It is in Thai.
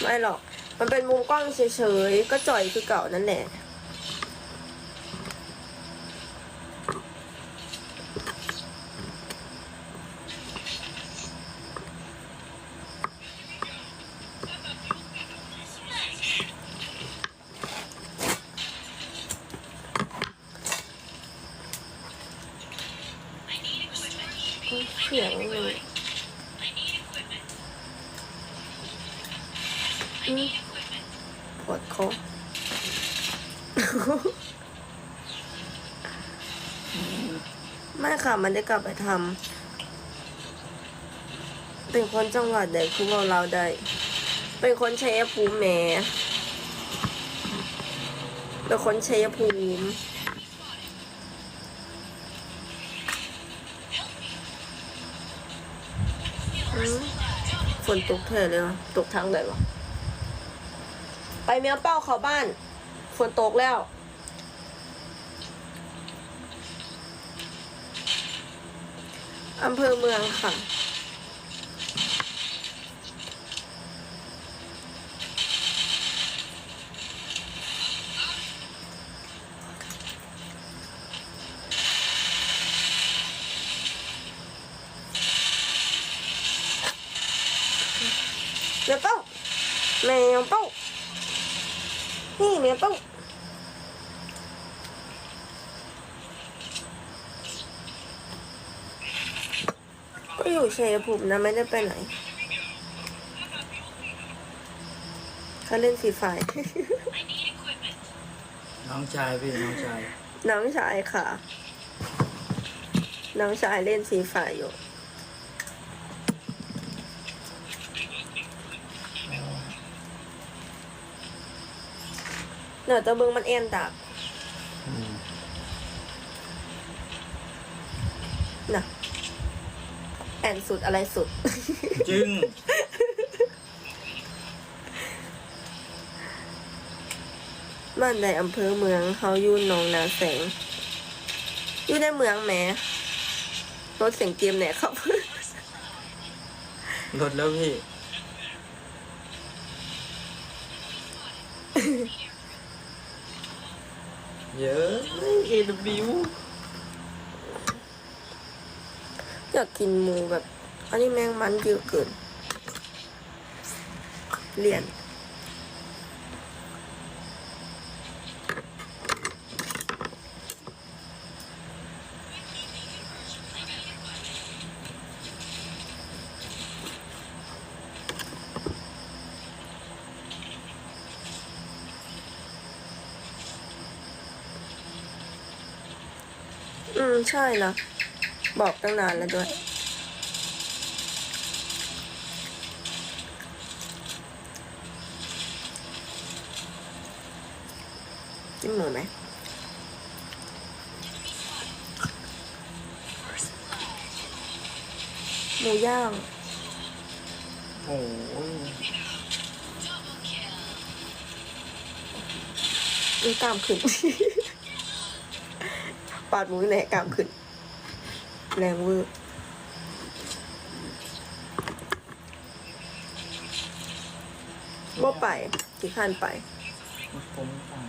ไม่หรอก มันเป็นมุมกล้องเฉยๆ ก็จ่อยคือเก่านั่นแหละเสียงเลยอืม ปวดคอไม่ค่ะ มันได้กลับไปทำ เป็นคนจังหวัดใดคือเราเราได้ เป็นคนชัยภูมิแหมเป็นคนชัยภูมิอืมฝนตกเทเลยนะตกทางไหนวะ ไปเมียเป้าเขาบ้าน ฝนตกแล้ว อำเภอเมืองค่ะ เมียเป้า แมวเป้า นี่เมียเป้าก็อยู่ชัยภูมินะไม่ได้ไปไหนเขาเล่นฟรีไฟน้องชายพี่น้องชาย น้องชายค่ะ น้องชายเล่นฟรีไฟอยู่ เดี๋ยวจะเบิ้งมันเอ็นดับน่ะแอนสุดอะไรสุด จึง บ้านในอำเภอเมืองเขาอยู่หนองนาแสง อยู่ในเมืองแหมรถเสียงเกมเนี่ยครับหลดแล้วพี่ เยอะเอ็นบิวอยากกินหมูแบบ อันนี้แมงมันเยอะเกิน เลี่ยน อืม ใช่นะบอกตั้งนานแล้วด้วย จิ้มหมูไหมหมูย่าง โอ้ยมีกล้ามขึ้น ปาดหมูแหน่กล้ามขึ้น แรงเวอร์บ่ไปกี่ขั้นไป ผมต่าง